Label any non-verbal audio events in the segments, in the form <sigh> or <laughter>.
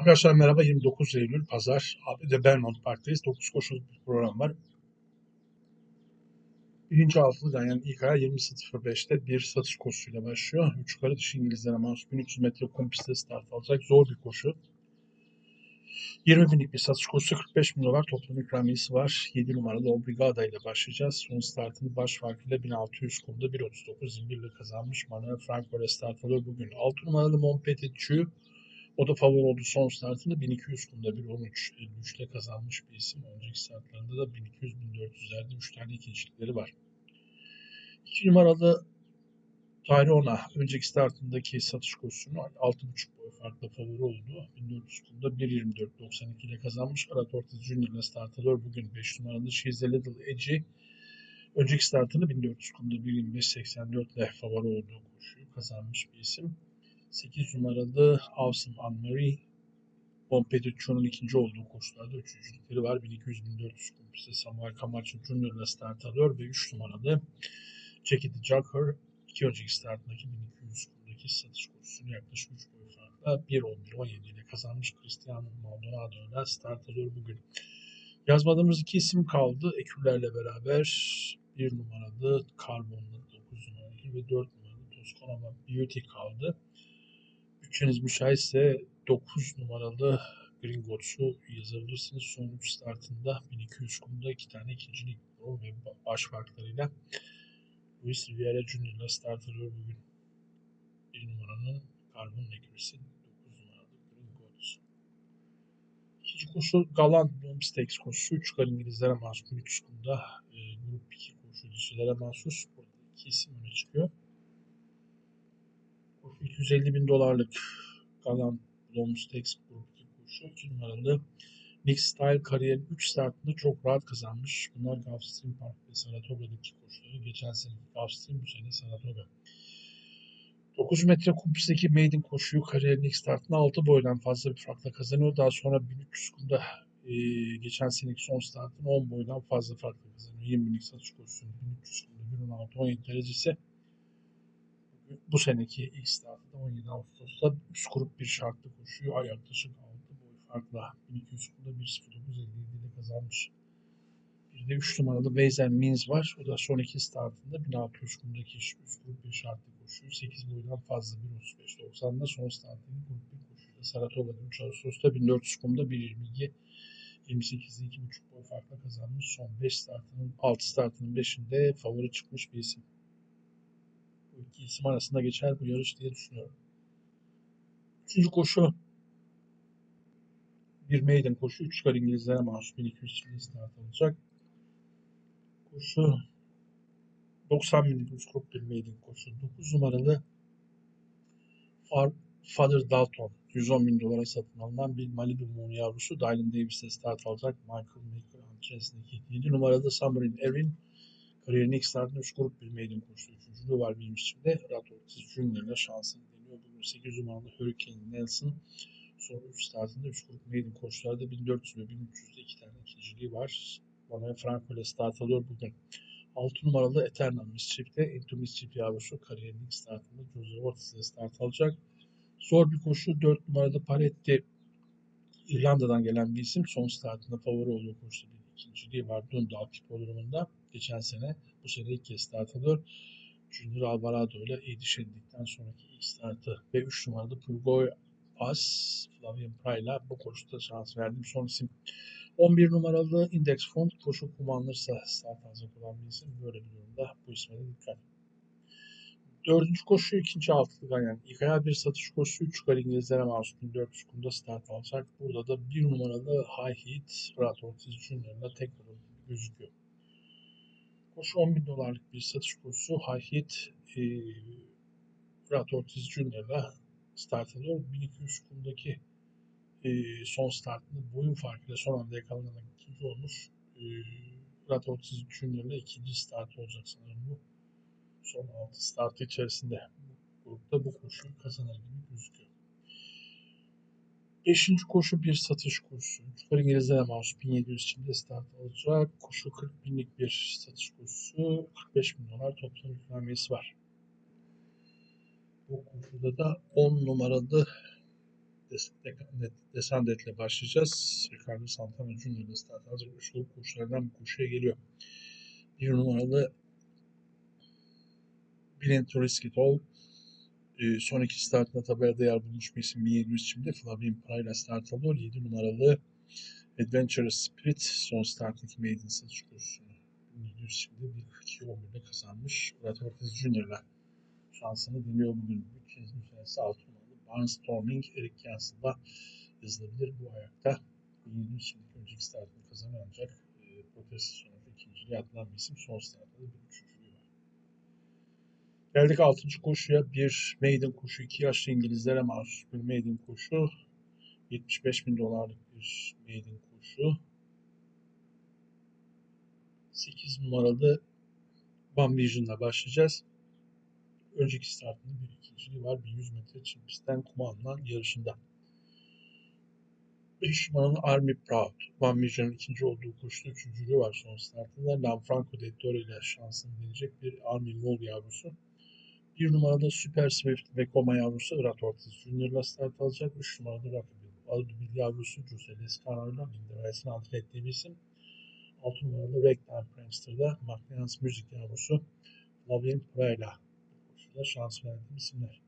Arkadaşlar merhaba 29 Eylül Pazar ABD Belmont Park'tayız. 9 koşuluk bir program var. Birinci altılı ilk ayağı 20.05'te bir satış koşusuyla başlıyor. 3 yukarı dış İngilizlere mahsus 1300 metre kum pistte start alacak. Zor bir koşu. 20 binlik bir satış koşusu 45 bin dolar toplam ikramiyesi var. 7 numaralı Obrigada ile başlayacağız. Son startını baş farkıyla 1600 kumda 1.39 zincirle kazanmış. Manuel Franco ile start alıyor bugün. 6 numaralı Montpetitçu o da favori oldu son startını 1200 kumda 1.13 53'te kazanmış bir isim. Önceki startlarında da 1200-1400'lerde 3 tane ikincilikleri var. 2 numaralı Tyrona önceki startındaki satış koşusunu 6.5 boy farklı favori oldu. 1400 kumda 1.24.92 ile kazanmış. Arat Ortiz Junior ile start alıyor. Bugün 5 numaralı She's a Little Edgy önceki startını 1400 kumda 1.25.84 ile favori olduğu koşuyu kazanmış bir isim. 8 numaralı Awesome Anne-Marie Pompidou'nun ikinci olduğu koşularda üçüncülükleri var. 1200-1400 kumpiste Samuel Camacho Junior ile start alıyor ve 3 numaralı Jackie Joker iki önceki startındaki 1200 kumdaki satış koşusunu yaklaşık 3 boy farkla 1.11-17 ile kazanmış Cristiano Maldonado ile start alıyor bugün. Yazmadığımız iki isim kaldı. Ekürlerle beraber 1 numaralı Carbon'la 9 numaralı ve 4 numaralı Toscana Beauty kaldı bütçeniz müsaitse 9 numaralı Gringotts'u yazabilirsiniz. Son 3 startında 1200 kumda 2 tane ikincilik ve baş farklarıyla Luis Rivera Junior ile start alıyor bugün. 1 numaranın karbon ekürisi 9 numaralı Gringotts. İkinci koşu Galant Bloom Stakes koşusu. 3 kar İngilizlere mahsus 1300 kumda e, grup 2 koşu dişilere mahsus. Burada iki isim öne çıkıyor. 250 bin dolarlık kalan Long Stakes Grup 2 koşu 2 numaralı Nick Style kariyerin 3 startında çok rahat kazanmış. Bunlar Gulfstream Park ve Saratoga'daki koşuları. Geçen sene Gulfstream bu sene Saratoga. 9 metre kum maiden koşuyu kariyerin ilk startında 6 boydan fazla bir farkla kazanıyor. Daha sonra 1300 kumda e, geçen seneki son startın 10 boydan fazla farkla kazanıyor. 20 binlik satış koşusunu 1300 kumda 1.16-17 derecesi bu seneki ilk startında 17 Ağustos'ta üst grup bir şartlı koşuyu yaklaşık 6 boy farkla 1200 kumda 1.09.57 ile kazanmış. Bir de 3 numaralı Bezel Mins var. O da son iki startında 1600 kumdaki üst grup bir şartlı koşuyu 8 boydan fazla 1.35.90'da son startında grup bir koşuyla Saratoga'da 3 Ağustos'ta 1400 kumda 1.22 28'de 2.5 boy farkla kazanmış. Son 5 startının 6 startının 5'inde favori çıkmış bir isim bu iki isim arasında geçer bu yarış diye düşünüyorum. Üçüncü koşu bir maiden koşu. Üç kar İngilizlere mahsus 1200 çizgi start alacak. Koşu 90 binlik üst bir maiden koşu. 9 numaralı Far, Father Dalton 110 bin dolara satın alınan bir Malibu Moon yavrusu Dylan Davis'e start alacak. Michael Maker antresindeki 7 numaralı Summer'in Erin Kariyerin ilk startında 3 grup bir maiden koştu. Üçüncülüğü var benim içimde. Rahat Ortiz Junior'la şansını deniyor. Bugün 8 numaralı Hurricane Nelson son 3 startında 3 grup maiden koşularda 1400 ve 1300'de 2 tane ikinciliği var. Bana Franco ile start alıyor bugün. 6 numaralı Eternal Mischief'te Into Mischief yavrusu kariyerin ilk startında Jose Ortiz ile start alacak. Zor bir koşu. 4 numaralı Paletti İrlanda'dan gelen bir isim. Son startında favori olduğu koşuda bir ikinciliği var Dundalk Hipodromu'nda geçen sene. Bu sene ilk kez start alıyor. Junior Alvarado ile Ediş edildikten sonraki ilk startı ve 3 numaralı Purgoy As Flavian Pray'la bu koşuda şans verdim. Son isim 11 numaralı Index Fond koşu kullanılırsa start alacak olan bir isim. Böyle bir durumda bu isme de dikkat. Dördüncü koşu ikinci altılı yani ilk ayağı bir satış koşusu 3 yukarı İngilizlere mahsus 1400 kumda start alacak. Burada da bir numaralı High Heat Rat Ortiz Junior'la tekrar gözüküyor. Koşu 10 bin dolarlık bir satış kursu. High Heat e, Rat Ortiz Junior'la start alıyor. 1200 kumdaki e, son startında boyun farkıyla son anda yakalanan ikinci olmuş. E, Rat Ortiz Junior'la ikinci start olacak sanırım bu. Son 6 startı içerisinde bu grupta bu koşuyu kazanır gibi gözüküyor. Beşinci koşu bir satış kursu. Yukarı İngilizlere mahsus 1700 şimdi start alacak. Koşu 40 binlik bir satış kursu. 45 bin dolar toplam ikramiyesi var. Bu koşuda da 10 numaralı Des- De- Descendet ile başlayacağız. Ricardo Santana Junior ile start alacak. Üçlü koşulardan bir koşuya geliyor. Bir numaralı Brilliant to Risk It All. Ee, son iki startında tabelada yer bulmuş bir isim 1700 şimdi Flavien Pra ile start alıyor. 7 numaralı Adventurous Spirit son starttaki maiden satış kursunu 1700 şimdi 1.42.11'de kazanmış. Murat Ortiz Junior ile şansını deniyor bugün. Bir kez müsaadesi 6 numaralı Barnstorming Eric Jensen'la yazılabilir bu ayakta. 1700 şimdi önceki startını kazanıyor ancak e, protesti sonucu ikinciliğe atılan bir isim son startta da bir var. Geldik 6. koşuya. Bir maiden koşu. 2 yaşlı İngilizlere mahsus bir maiden koşu. 75 bin dolarlık bir maiden koşu. 8 numaralı One Vision'la başlayacağız. Önceki startında bir ikinciliği var. 1100 metre çim pistten kuma alınan yarışında. 5 numaralı Army Proud. One Vision'ın ikinci olduğu koşuda üçüncülüğü var son startında. Lanfranco de Toro ile şansını deneyecek bir Army Mol yavrusu. Bir numaralı Super Swift ve Koma yavrusu Irat Ortiz Junior'la start alacak. 3 numaralı Rakibi Aldubil yavrusu Jose Lescano'yla Linda Rice'ın altı ettiği bir isim. 6 numaralı Ragtime Prankster'da McLaren's Müzik yavrusu Flavien Prayla koşuda şans verdiği isimler.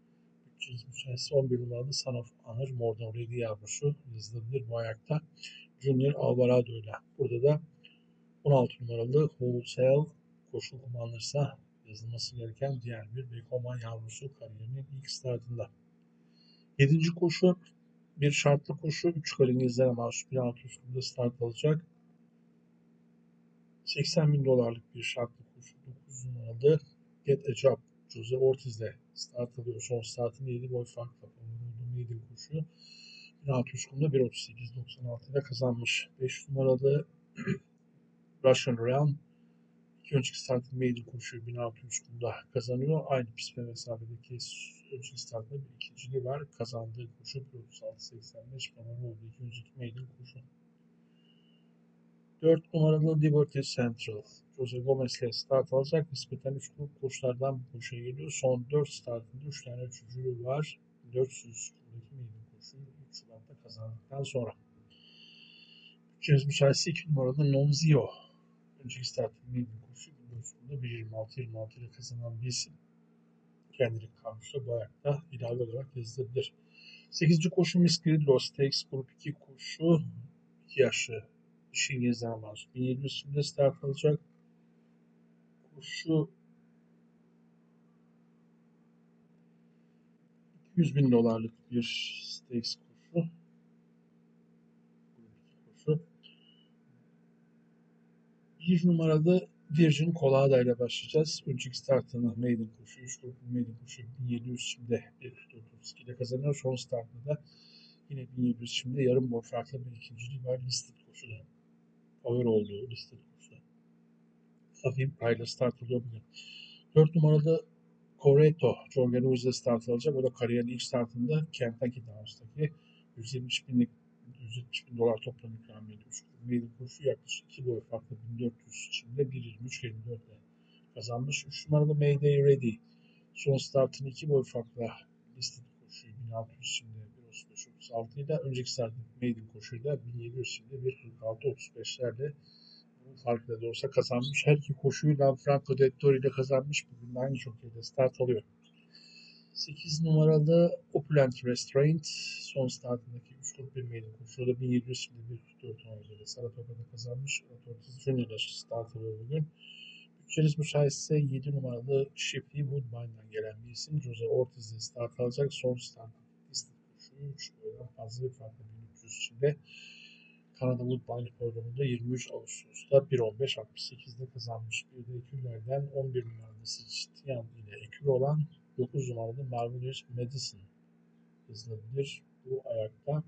300 müsaadesi 11 numaralı Son of Honor Mordor Ready yavrusu yazılabilir bu ayakta. Junior Alvarado ile. Burada da 16 numaralı Wholesale koşu kullanılırsa yazılması gereken diğer bir Bekoma yavrusu kariyerinin ilk startında. 7. koşu bir şartlı koşu. 3 kar İngilizlere mahsus 1600 kumda start alacak. 80 bin dolarlık bir şartlı koşu. 9 numaralı Get a Job. Jose Ortiz'le start alıyor. Son startını 7 boy farkla olduğu maiden koşu. 1600 kumda 1.38.96 ile kazanmış. 5 numaralı <clears throat> Russian Realm İki önceki startın maiden koşuyu 1600 kumda kazanıyor. Aynı pist ve mesafedeki önceki startında bir ikinciliği var. Kazandığı koşu 1.36.85 favori oldu. İki önceki maiden koşu. 4 numaralı Liberty Central. Jose Gomez ile start alacak. Nispeten 3 grup koşulardan bir koşuya geliyor. Son 4 startında 3 tane üçüncülüğü var. 400 kumdaki maiden koşuyu 3 Şubat'ta kazandıktan sonra. Bütçeniz müsaitse 2 numaralı Nonzio. Önceki startın maiden koşu 1400'da 1.26-26 ile kazanan bir isim. Kendini kalmışsa bu ayakta ilave olarak yazılabilir. 8. koşu Miss Gridlow Stakes Grup 2 koşu 2 yaşlı dişi İngilizler mahsus. 1700 şimdi start alacak. Koşu 200 bin dolarlık bir stakes 100 numaralı Virgin Colada ile başlayacağız. Önceki startını Maiden koşu, 3 gruplu Maiden koşu 1700 şimdi 1432 ile kazanıyor. Son startında da yine 1700 şimdi yarım boy farklı bir ikinciliği var listed koşuda. Ağır olduğu listed koşuda. Hafif payla start oluyor 4 numaralı Coreto, Jorge Rose'da start alacak. O da kariyerin ilk startında Kentucky Downs'taki 170 binlik 170 bin dolar toplam ikramiye düştü. Maiden koşu yaklaşık 2 boy farklı 1400 içinde 1.23.54 ile kazanmış. 3 numaralı Mayday Ready. Son startını 2 boy farklı listed koşuyu 1600 şimdi 1.35.36 ile önceki startın maiden koşuyla 1700 şimdi 1.46.35'lerle bunun farklı da olsa kazanmış. Her iki koşuyu Franco Dettori ile kazanmış. Bugün de aynı şekilde start alıyor. 8 numaralı Opulent Restraint son startındaki 3 grup bir maiden koşu. O da 1700 şimdi 1.44 oynuyordu. Saratoga'da kazanmış. Ortiz Junior'la start alıyor bugün. Bütçeniz müsaitse 7 numaralı Shipley Woodbine'dan gelen bir isim. Jose Ortiz'le start alacak. Son start liste koşuyu 3 boydan fazla bir farklı 1300 içinde. Kanada Woodbine programında 23 Ağustos'ta 1.15.68'de kazanmış. Bir de ekürlerden 11 numaralı Stian ile ekür olan 9 numaralı Marvelous Medicine yazılabilir bu ayakta.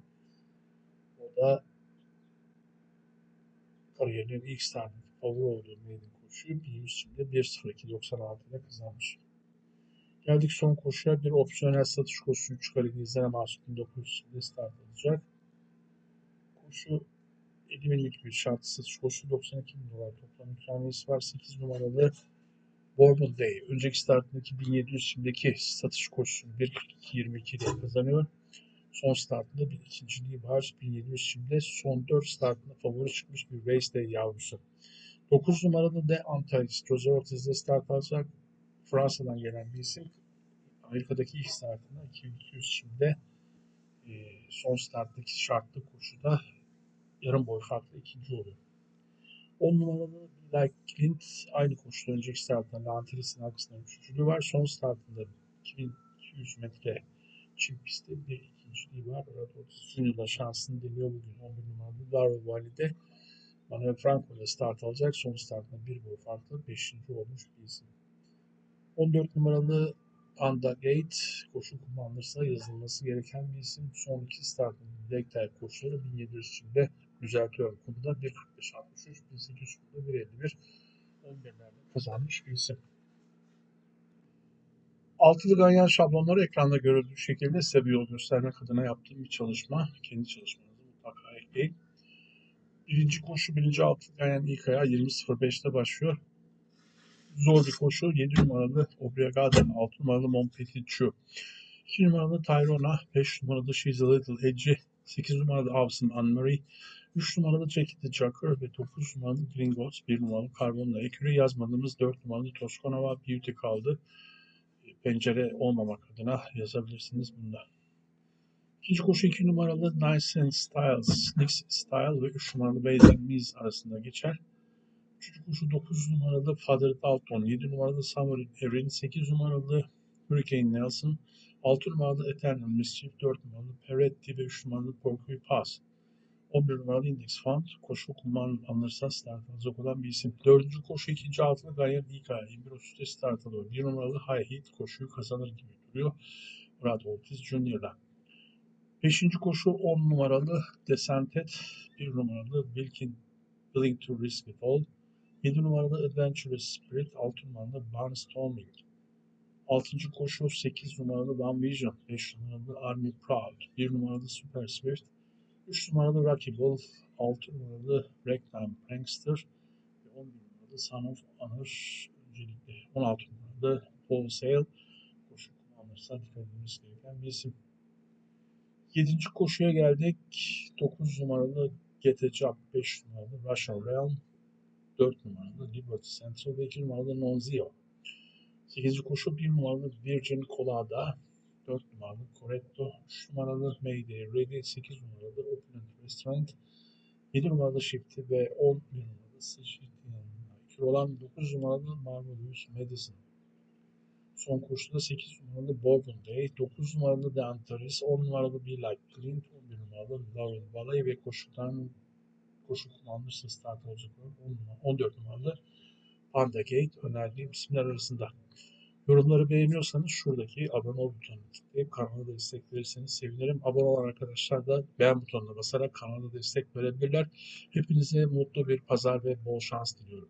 O da kariyerinin ilk startında favori olduğu maiden koşuyu 1100 şimdi 1.02.96 ile kazanmış. Geldik son koşuya. Bir opsiyonel satış koşusu 3 kare İngilizlere mahsus 1900 şimdi start alacak. Koşu 50 binlik bir şartlı satış koşusu 92 bin dolar toplam ikramiyesi var. 8 numaralı Bourbon Day. Önceki startındaki 1700 şimdiki satış koşusunu 1.42.22 ile kazanıyor. Son startında bir ikinciliği var. 1700 şimdi son 4 startında favori çıkmış bir Race Day yavrusu. 9 numarada de Antalis. Jose Ortiz'de start alacak. Fransa'dan gelen bir isim. Amerika'daki ilk startında 2200 şimdi e, son starttaki şartlı koşuda yarım boy farklı ikinci oluyor. 10 numaralı Like Clint aynı koşuda önceki startında Lantilis'in arkasında üçüncülüğü var. Son startında 2200 metre çim pistte bir ikinciliği var. 30 yılda şansını deniyor bugün 11 numaralı Darrell Valley'de. Manuel Franco ile start alacak. Son startında bir boy farklı 5. olmuş bir isim. 14 numaralı Panda Gate koşu kullanılırsa yazılması gereken bir isim. Son iki startın type koşuları 1700 içinde düzeltiyorum. Konuda 1.45.63, 1800 konuda 1.51 11'lerde kazanmış bir isim. Altılı ganyan şablonları ekranda görüldüğü şekilde size bir yol göstermek adına yaptığım bir çalışma. Kendi çalışmanızı mutlaka ekleyin. Birinci koşu birinci altılı ganyan ilk ayağı 20.05'te başlıyor. Zor bir koşu. 7 numaralı Obrigado, 6 numaralı Montpetitchu. 2 numaralı Tyrona, 5 numaralı She's a Little Edgy, 8 numaralı Avson Anne-Marie, 3 numaralı Jackie the Joker ve 9 numaralı Gringotts, 1 numaralı Carbon'la ekürü yazmadığımız 4 numaralı Toscanova Beauty kaldı. Pencere olmamak adına yazabilirsiniz bunda. İkinci koşu 2 numaralı Nice and Styles, Nice Style ve 3 numaralı Basil Miz arasında geçer. Üçüncü koşu 9 numaralı Father Dalton, 7 numaralı Summer Erin, 8 numaralı Hurricane Nelson, 6 numaralı Eternal Mischief, 4 numaralı Peretti ve 3 numaralı Porcuy Pass. 11 numaralı Index Fund, koşu kullanılırsa start alacak olan bir isim. Dördüncü koşu ikinci altılı Gayer Dika, 21.30'da start alıyor. 1 numaralı High Heat koşuyu kazanır gibi duruyor. Murat Ortiz Junior'la. Beşinci koşu 10 numaralı Desantet, 1 numaralı Wilkin Willing to Risk It All, 7 numaralı Adventurous Spirit, 6 numaralı Barnstorming. 6. koşu 8 numaralı One Vision, 5 numaralı Army Proud, 1 numaralı Super Swift, 3 numaralı Rocky Bull, 6 numaralı Ragtime Prankster ve 11 numaralı Son of Honor öncelikle 16 numaralı Paul Sale koşu kullanırsa dikkat edilmesi gereken bir isim. 7. koşuya geldik. 9 numaralı Get a Job, 5 numaralı Russian Realm, 4 numaralı Liberty Central ve 2 numaralı Nonzio. 8. koşu 1 numaralı Virgin Colada, 4 numaralı Corretto, 3 numaralı Mayday Ready, 8 numaralı Opulent Restaurant, 7 numaralı Shifty ve 10 numaralı Sicilian Kür olan 9 numaralı Marvelous Medicine. Son koşuda 8 numaralı Bourbon Day, 9 numaralı The Antares, 10 numaralı Be Like Clint, 11 numaralı Lauren Valley ve koşudan koşu kullanmışsa start olacak olan 14 numaralı Panda Gate önerdiğim isimler arasında. Yorumları beğeniyorsanız şuradaki abone ol butonuna tıklayıp kanala destek verirseniz sevinirim. Abone olan arkadaşlar da beğen butonuna basarak kanala destek verebilirler. Hepinize mutlu bir pazar ve bol şans diliyorum.